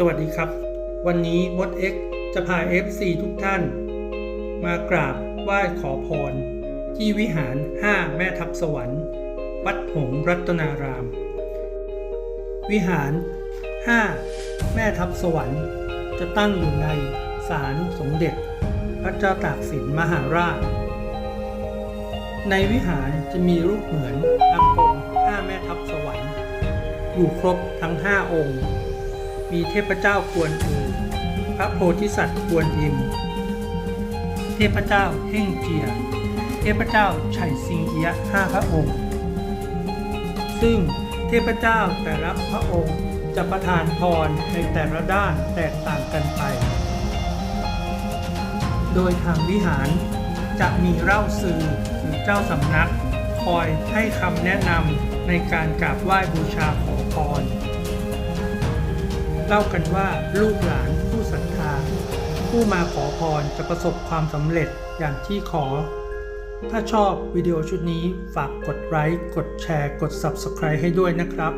สวัสดีครับ วันนี้มด X จะพา FC ทุกท่าน มากราบไหว้ขอพร ที่วิหาร 5 แม่ทับสวรรค์ วัดหงรัตนาราม วิหาร 5 แม่ทับสวรรค์ จะตั้งอยู่ในศาลสมเด็จ พระเจ้าตากสินมหาราช ในวิหารจะมีรูปเหมือนอากงห้าแม่ทัพสวรรค์ อยู่ครบทั้งห้าองค์ มีเทพเจ้ากวนอูพระโพธิสัตว์กวนอิม เทพเจ้าเฮ่งเจีย เทพเจ้าไฉซิงเอียะห้าพระองค์ ซึ่งเทพเจ้าแต่ละพระองค์จะประทานพรในแต่ละด้านแตกต่างกันไป โดยทางวิหารจะมีเล่าสื่อหรือเจ้าสำนัก คอยให้คำแนะนำในการกราบไหว้บูชาขอพร เล่ากันว่าลูกหลานผู้ศรัทธา ผู้มาขอพรจะประสบความสำเร็จอย่างที่ขอ ถ้าชอบวิดีโอชุดนี้ฝากกดไลค์กดแชร์ กด Subscribe ให้ด้วยนะครับ